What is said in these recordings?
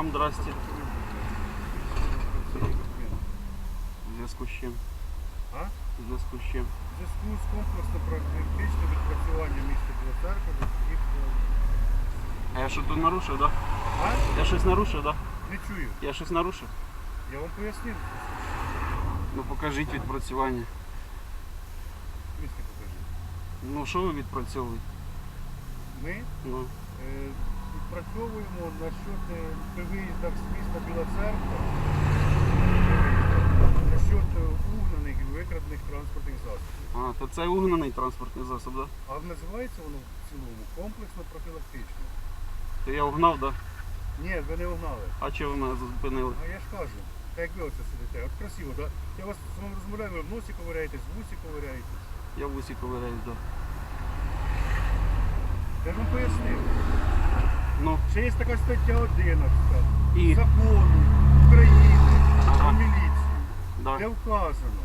Вам здрасте. В зв'язку з чим? А? В зв'язку з чим? В зв'язку з комплексно-практичним відпрацюванням міста Білоцеркви до таких, А я що тут нарушив, так? А? Да? Я щось нарушив, так? Не чую. Да? Я щось нарушив? Я вам пояснив. Ну покажіть відпрацювання. Місце покажи. Ну що ви відпрацьовуєте? Ми Ну, е, відпрацьовуємо насчет е, при виїздах з міста Біла Церква насчет е, угнаних і викрадених транспортних засобів. а, то це угнаний транспортний засіб, так? Да? А називається воно в цілому комплексно-профілактично. То я угнав, так? Да? Ні, ви не угнали. А чого ви мене зупинили? А я ж кажу, так як ви оце сидите, от красиво, да? Я вас з вами розмовляю, ви в носі ковиряєтесь, в вусі ковиряєтесь. Я в усі ковиряюсь, так. Да. Я ж вам пояснив. Ну, Ще є така стаття 11 і. закону України про Ага. міліцію, Да. де вказано,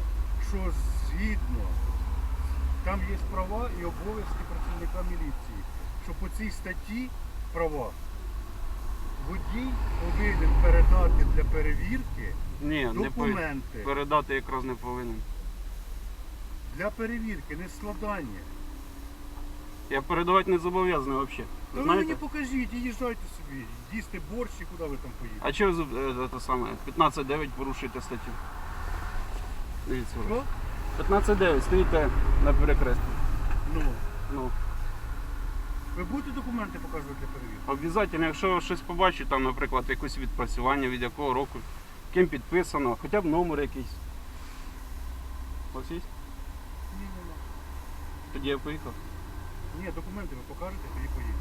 що згідно там є права і обов'язки працівника міліції, що по цій статті права водій повинен передати для перевірки Ні, не документи передати якраз не повинен. для перевірки, не складання. Я передавати не зобов'язаний взагалі. Ну ви Знаєте? мені покажіть і їжджайте собі, їсти борщ і куди ви там поїдете. А чого ви е, це саме 15.9 порушуєте статтю? Дивіться. Що? 15.9 стоїте на перекресті. Ну, Ну, ви будете документи показувати для перевірки? обов'язково, якщо щось побачите, там, наприклад, якесь відпрацювання, від якого року, ким підписано, хоча б номер якийсь. Ось є? Ні, нема. Тоді я поїхав. Ні, документи ви покажете, тоді поїдете.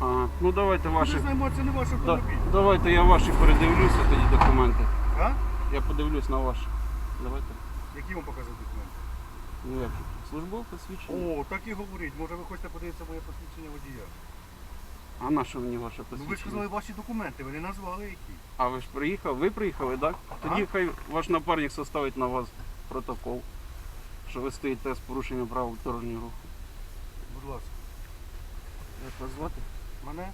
Ага. Ну давайте ваші. Ваші... знаємо, це не ваш Да, автомобіль. давайте я ваші передивлюся тоді документи. А? Я подивлюсь на ваші. Давайте. Які вам показати документи? Ну як? Службове посвідчення. О, так і говоріть. Може ви хочете подивитися моє посвідчення водія? А на що мені ваше Ну посвідчення? ви ж сказали ваші документи, ви не назвали які. А ви ж приїхав? Ви приїхали, так? Тоді хай ваш напарник составить на вас протокол, що ви стоїте з порушенням правил дорожнього руху. Будь ласка. Як вас звати? Мене?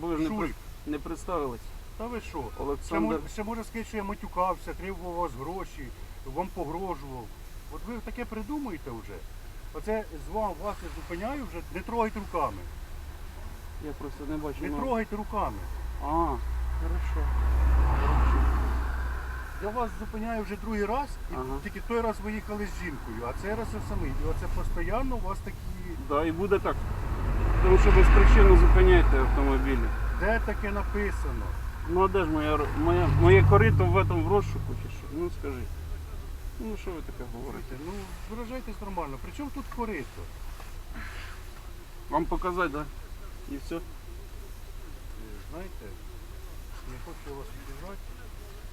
Бо ви ж не, Шурик. при- не представились. Та ви що? Ще, Олександр. мож, ще може сказати, що я матюкався, требував у вас гроші, вам погрожував. От ви таке придумуєте вже. Оце з вам вас не зупиняю вже, не трогайте руками. Я просто не бачу. Не ну. трогайте руками. А, хорошо. Я вас зупиняю вже другий раз, і Ага. тільки той раз ви їхали з жінкою, а цей раз ви самі. І оце постійно у вас такі. Да, і буде так. Тому що безпричинно зупиняєте автомобілі. Де таке написано? Ну а де ж моя, моя, моє корито в этом в розшуку чи що? Ну скажи. Ну що ви таке говорите? Ну виражайтесь нормально. При чому тут корито? Вам показати? Да? І все? Знаєте, не хочу вас обіжати.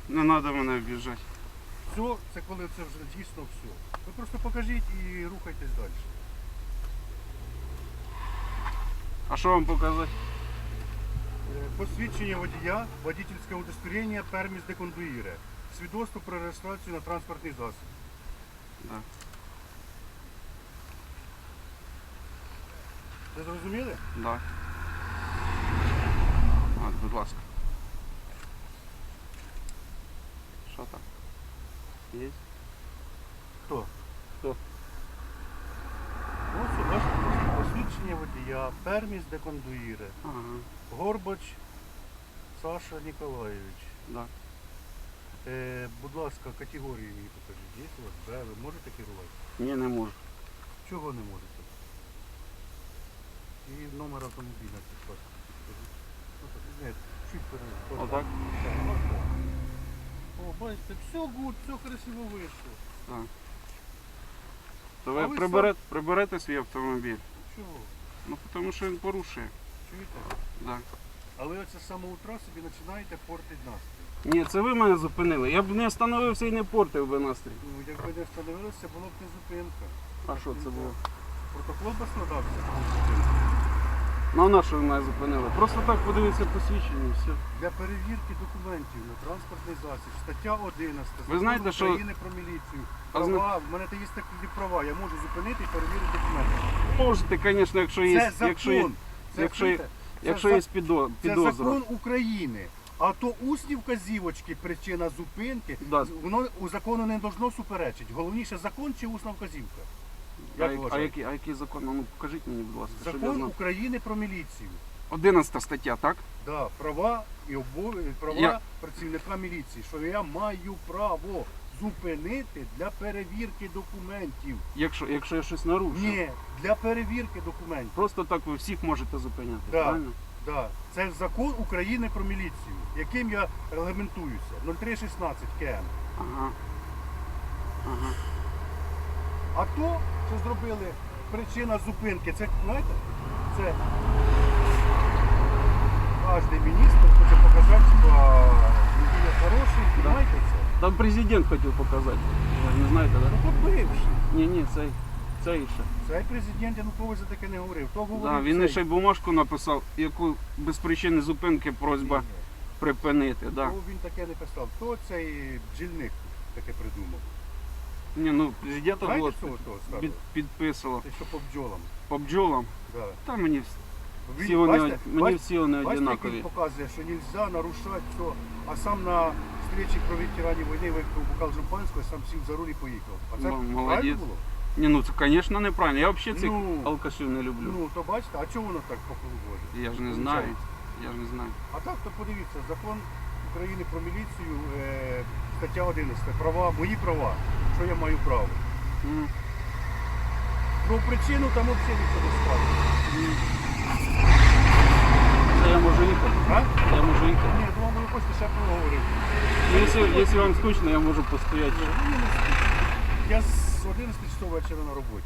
Не треба мене обіжати. Все, це коли це вже дійсно все. Ви просто покажіть і рухайтесь далі. А що вам показати? Е, Посвідчення водія, водительське удостоверення, перміс де кондуїре. Свідоцтво про реєстрацію на транспортний засіб. Да. Ви зрозуміли? Да. От, будь ласка. Що там? Є? Хто? Хто? Водія, перміс де кондуїре. Ага, Горбач Саша Ніколаєвич. да. Е, будь ласка, категорії мені покажіть. Є у вас Б, ви можете керувати? Ні, не можу. Чого не можете? І номер автомобіля покажіть. Ну, чуть перед. Отак. О, бачите, все гуд, все красиво вийшло. Так. То А ви ви приберете, приберете свій автомобіль? Чого? Ну, тому що він порушує. Чуєте? Да. А ви оце з самого утра собі починаєте портити настрій. Ні, це ви мене зупинили. Я б не остановився і не портив би настрій. Ну, якби не встановилося, було б не зупинка. А що це було? Протокол би складався. Ну а на що ви мене зупинили? Просто так подивитися посвідчення і все. Для перевірки документів на транспортний засіб. Стаття 11. Ви знаєте, Закону що- України про міліцію. А зна- Права, в мене є такі права, я можу зупинити і перевірити документи. Можете, звісно, якщо є, Це закон. якщо є, Це, якщо є, чуєте? якщо є підо, це підозра. закон України. А то усні вказівочки, причина зупинки, Да. воно у закону не должно суперечити. Головніше закон чи усна вказівка. А, Як а, який, а який закон? Ну покажіть мені, будь ласка, щоб я Закон знав. України про міліцію. 11 стаття, так? Да, права і обов'язки права Я- працівника міліції, що я маю право зупинити для перевірки документів. Якщо, якщо я щось нарушив. Ні, для перевірки документів. Просто так ви всіх можете зупиняти, Да. правильно? Да. Це закон України про міліцію, яким я регламентуюся. 0316 КМ. Ага. Ага. А то, що зробили причина зупинки, це знаєте, це кожен міністр хоче показати, що він є хороший, знаєте це? Там президент хотів показати. Ви не знаєте, так? Ну, то бивший. Ні, ні, цей, цей ще. Цей президент Янукович за таке не говорив. То говорив Да, він цей. ще й бумажку написав, яку без причини зупинки просьба Ні, ні. припинити. Да. Він таке не писав. То цей бджільник таке придумав. Ні, ну президента Знаєте було цього того старого? під, підписувало. Те, що по бджолам. По бджолам. Да. Та мені, вс- Він, всі вони, бачите, мені бачите, всі вони бачите, як він одинакові. показує, що не можна нарушати все. А сам на встречі про ветеранів війни випив бокал шампанського, сам сів за руль і поїхав. А це Ну, правильно молодець. було? Ні, ну це, звісно, неправильно. Я взагалі цих Ну, алкашів не люблю. Ну, то бачите, а чого воно так по колу Боже? Я ж не знаю. Я ж не знаю. А так, то подивіться, закон України про міліцію, е, стаття 11, права, мої права, що я маю право. М. Про причину там взагалі ніхто не сказано. Це я можу їхати. А? Я можу їхати. Ні, думаю, ви хочете ще поговорити. Ну, якщо, якщо вам скучно, я можу постояти. Мені не скучно. Я з 11 часов вечора на роботі.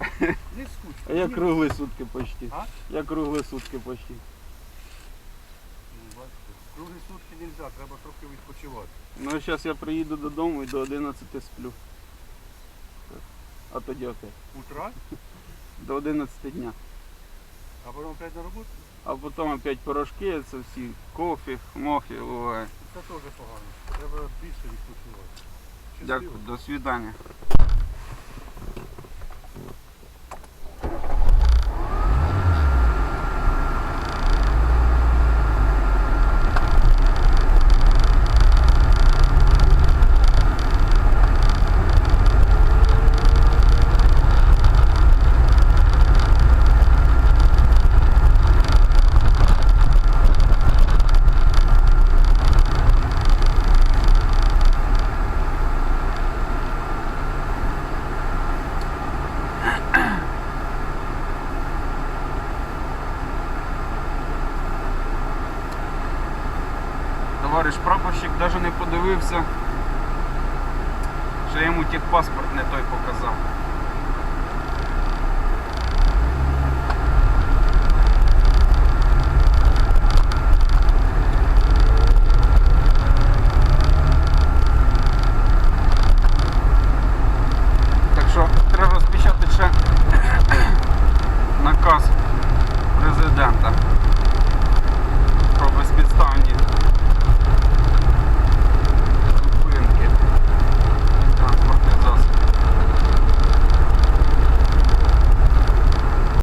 Не скучно. А я круглі сутки почти. А? Я круглі сутки почти. Круглі сутки не можна, треба трохи відпочивати. Ну зараз я приїду додому і до 11 сплю. А тоді опять. Утра, До 11 дня. а потім опять на роботу. А потім опять пирожки, це всі кофе, мохи. Ой. Це теж погано. Треба більше відпочивати. Щасливо. Дякую, до свидання. Подивився, що йому техпаспорт не той показав.